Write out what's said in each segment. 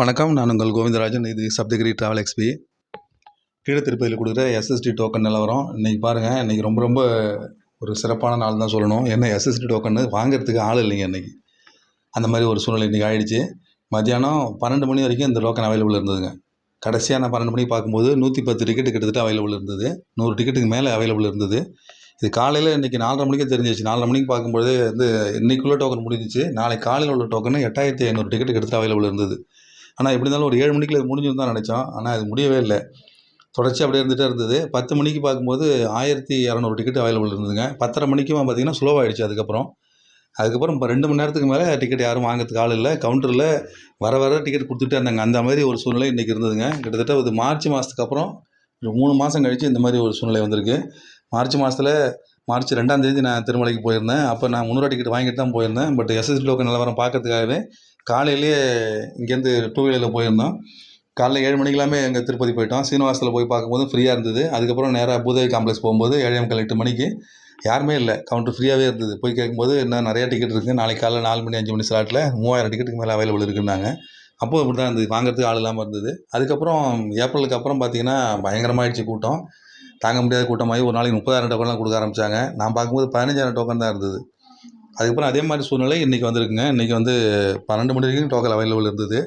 வணக்கம் நான் உங்கள் கோவிந்தராஜன். இது சப்தகிரி ட்ராவல் எக்ஸ்பி கீழே திருப்பதியில் கொடுக்குற எஸ்எஸ்டி டோக்கன் நிலவரம் இன்றைக்கி பாருங்கள் இன்றைக்கி ரொம்ப ரொம்ப ஒரு சிறப்பான நாள் தான் சொல்லணும். ஏன்னா எஸ்எஸ்டி டோக்கன் வாங்குறதுக்கு ஆள் இல்லைங்க இன்றைக்கி அந்த மாதிரி ஒரு சூழ்நிலை இன்றைக்கி ஆகிடுச்சு மத்தியானம் பன்னெண்டு மணி வரைக்கும் இந்த டோக்கன் அவைலபிள் இருந்ததுங்க. கடைசியாக நான் பன்னெண்டு மணிக்கு பார்க்கும்போது நூற்றி பத்து டிக்கெட்டு கிட்டத்தட்ட அவைலபிள் இருந்தது. நூறு டிக்கெட்டுக்கு மேலே அவைலபிள் இருந்தது. இது காலையில் இன்றைக்கி நாலரை மணிக்கே தெரிஞ்சிச்சு நாலரை மணிக்கு பார்க்கும்போது வந்து இன்றைக்குள்ளே டோக்கன் முடிஞ்சிச்சு. நாளைக்கு காலையில் உள்ள டோக்கன் எட்டாயிரத்தி ஐநூறு டிக்கெட்டு கிட்டத்தட்ட அவைலபிள் இருந்தது. ஆனால் எப்படி இருந்தாலும் ஒரு ஏழு மணிக்குள்ள இது முடிஞ்சுன்னு தான் நினச்சோம். ஆனால் அது முடியவே இல்லை. தொடர்ச்சி அப்படியே இருந்துகிட்டே இருந்தது. பத்து மணிக்கு பார்க்கும்போது ஆயிரத்தி இரநூறு டிக்கெட் அவைலபிள் இருந்ததுங்க. பத்தரை மணிக்கும் பார்த்தீங்கன்னா ஸ்லோவாகிடுச்சு அதுக்கப்புறம். அதுக்கப்புறம் இப்போ ரெண்டு மணி நேரத்துக்கு மேலே டிக்கெட் யாரும் வாங்குறதுக்கு ஆள் இல்லை. கவுண்டரில் வர வர டிக்கெட் கொடுத்துட்டே இருந்தாங்க. அந்த மாதிரி ஒரு சூழ்நிலை இன்றைக்கி இருந்ததுங்க. கிட்டத்தட்ட ஒரு மார்ச் மாதத்துக்கு அப்புறம் ஒரு மூணு மாதம் கழித்து இந்த மாதிரி ஒரு சூழ்நிலை வந்திருக்கு. மார்ச் மாதத்தில் மார்ச் ரெண்டாம் தேதி நான் திருமலைக்கு போயிருந்தேன். அப்போ நான் முந்நூறுவா டிக்கெட் வாங்கிட்டு தான் போயிருந்தேன். பட் எஸ்எஸ்டி லோக்கல் நிலவரம் பார்க்கறதுக்காகவே காலையிலேயே இங்கேருந்து டூ வீலரில் போயிருந்தோம். காலைல ஏழு மணிக்கெல்லாமே எங்கள் திருப்பதி போயிட்டோம். சீனிவாசத்தில் போய் பார்க்கும்போது ஃப்ரீயாக இருந்தது. அதுக்கப்புறம் நேராக பூதேவி காம்ப்ளெக்ஸ் போகும்போது ஏழே முக்கால் எட்டு மணிக்கு. யாருமே இல்லை. கவுண்டர் ஃப்ரீயாகவே இருந்தது. போய் கேட்கும்போது இன்னும் நிறையா டிக்கெட் இருக்குது நாளைக்கு காலையில் நாலு மணி அஞ்சு மணி ஸ்லாட்டில் மூவாயிரம் டிக்கெட்டுக்கு மேலே அவைலபிள் இருக்குன்னாங்க. அப்போது இப்படி தான் இருந்தது. வாங்குறதுக்கு ஆள் இல்லாமல் இருந்தது. அதுக்கப்புறம் ஏப்ரலுக்கு அப்புறம் பார்த்தீங்கன்னா பயங்கரமாகிடுச்சு கூட்டம். தாங்க முடியாத கூட்டமாகி ஒரு நாளைக்கு முப்பதாயிரம் டோக்கன்லாம் கொடுக்க ஆரம்பித்தாங்க நான் பார்க்கும்போது பதினஞ்சாயிரம் டோக்கன் தான் இருந்தது. அதுக்கப்புறம் அதே மாதிரி சூழ்நிலை இன்றைக்கி வந்திருக்குங்க. இன்றைக்கி வந்து பன்னெண்டு மணி வரைக்கும் டோக்கன் அவைலபிள் இருந்தது.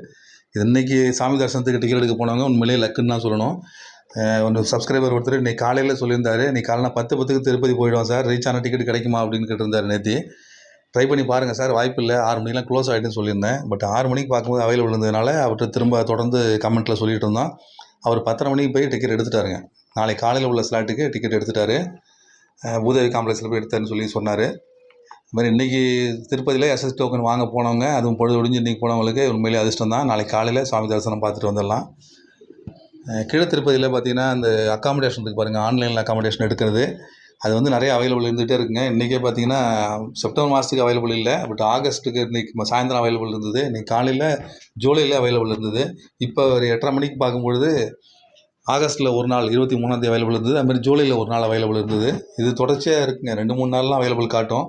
இன்றைக்கி சாமி தரிசனத்துக்கு டிக்கெட் எடுக்க போனவங்க உண்மையிலேயே லக்குன்னு தான் சொல்லணும். ஒன்று சப்ஸ்கிரைபர் ஒருத்தர் இன்றைக்கி காலையில் சொல்லியிருந்தார். இன்றைக்கி காலைல பத்து பத்துக்கு திருப்பதி போயிடுவோம் சார். ரீச் ஆன டிக்கெட் கிடைக்குமா? அப்படின்னு கேட்டிருந்தார் நேற்று ட்ரை பண்ணி பாருங்கள் சார். வாய்ப்பு இல்லை. ஆறு மணிக்கெலாம் க்ளோஸ் ஆகிட்டுன்னு சொல்லியிருந்தேன். பட் ஆறு மணிக்கு பார்க்கும்போது அவைலபிள் இருந்ததுனால அவர்கிட்ட திரும்ப தொடர்ந்து கமெண்ட்டில் சொல்லிட்டு இருந்தோம். அவர் பத்தரை மணிக்கு போய் டிக்கெட் எடுத்துட்டாருங்க. நாளை காலையில் உள்ள ஸ்லாட்டுக்கு டிக்கெட் எடுத்துட்டாரு. பூதேவி காம்ப்ளெக்ஸில் போய் எடுத்தாருன்னு சொல்லி சொன்னார். இது மாதிரி இன்றைக்கி திருப்பதியில் எஸ்எஸ் டோக்கன் வாங்க போனவங்க அதுவும் பொழுது ஒடிஞ்சு இன்றைக்கி போனவங்களுக்கு உண்மையிலேயே அதிர்ஷ்டம் தான் நாளைக்கு காலையில் சுவாமி தரிசனம் பார்த்துட்டு வந்துடலாம். கீழே கீழ திருப்பதியில் பார்த்தீங்கன்னா அந்த அக்காமடேஷன் இருக்குது பாருங்கள் ஆன்லைனில் அக்காமடேஷன் எடுக்கிறது. அது வந்து நிறைய அவைலபிள் இருந்துகிட்டே இருக்குங்க. இன்றைக்கே பார்த்தீங்கன்னா செப்டம்பர் மாதத்துக்கு அவைலபிள் இல்லை பட் ஆகஸ்ட்டுக்கு இன்றைக்கி சாயந்தரம் அவைலபிள் இருந்தது. இன்றைக்கி காலையில் ஜூலையில் அவைலபிள் இருந்தது. இப்போ ஒரு எட்டரை மணிக்கு பார்க்கும்பொழுது ஆகஸ்ட்டில் ஒரு நாள் இருபத்தி மூணாந்தேதி அவைலபிள் இருந்தது. அதுமாதிரி ஜூலையில் ஒரு நாள் அவைலபிள் இருந்தது. இது தொடர்ச்சியாக இருக்குங்க. ரெண்டு மூணு நாள்லாம் அவைலபிள் காட்டும்.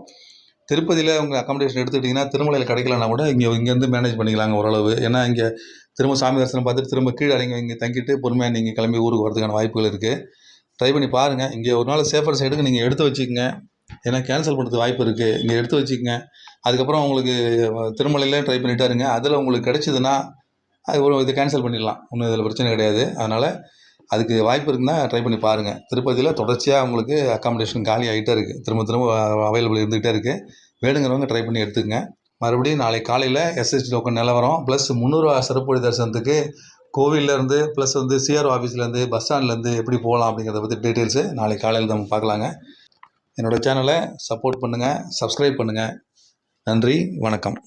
திருப்பதியில் உங்கள் அக்காமடேஷன் எடுத்துக்கிட்டிங்கன்னா திருமலையில் கிடைக்கலனா கூட இங்கே இங்கேருந்து மேனேஜ் பண்ணிக்கலாங்க ஓரளவு. ஏன்னா இங்கே திரும்ப சாமி தரிசனம் பார்த்துட்டு திரும்ப கீழே இறங்கி இங்கே தங்கிட்டு பொறுமையாக நீங்கள் கிளம்பி ஊருக்கு வரதுக்கான வாய்ப்புகள் இருக்குது ட்ரை பண்ணி பாருங்கள் இங்கே ஒரு நாள் சேஃபர் சைடுக்கு நீங்கள் எடுத்து வச்சுக்கோங்க. ஏன்னா கேன்சல் பண்ணுறதுக்கு வாய்ப்பு இருக்குது இங்கே எடுத்து வச்சுக்கோங்க. அதுக்கப்புறம் உங்களுக்கு திருமலையிலே ட்ரை பண்ணிட்டாருங்க அதில் உங்களுக்கு கிடச்சிதுன்னா அது ஒரு இது கேன்சல் பண்ணிடலாம். ஒன்றும் இதில் பிரச்சனை கிடையாது. அதனால் அதுக்கு வாய்ப்பு இருக்குன்னா ட்ரை பண்ணி பாருங்கள் திருப்பதியில் தொடர்ச்சியாக உங்களுக்கு அக்காமடேஷன் காலி ஆகிட்டே இருக்குது திரும்ப திரும்ப அவைலபிள் இருந்துகிட்டே இருக்குது வேணுங்கிறவங்க ட்ரை பண்ணி எடுத்துக்கங்க. மறுபடியும் நாளைக்கு காலையில் எஸ்எஸ்டி டோக்கன் நிலவரம் ப்ளஸ் முந்நூறுவா சிறப்பு தரிசனத்துக்கு கோவில்லேருந்து ப்ளஸ் வந்து சிஆர்ஓ ஆஃபீஸ்லேருந்து பஸ் ஸ்டாண்ட்லேருந்து எப்படி போகலாம் அப்படிங்கிறத பற்றி டீட்டெயில்ஸு நாளைக்கு காலையில் நம்ம பார்க்கலாங்க. என்னோடய சேனலை சப்போர்ட் பண்ணுங்கள் சப்ஸ்கிரைப் பண்ணுங்கள் நன்றி வணக்கம்.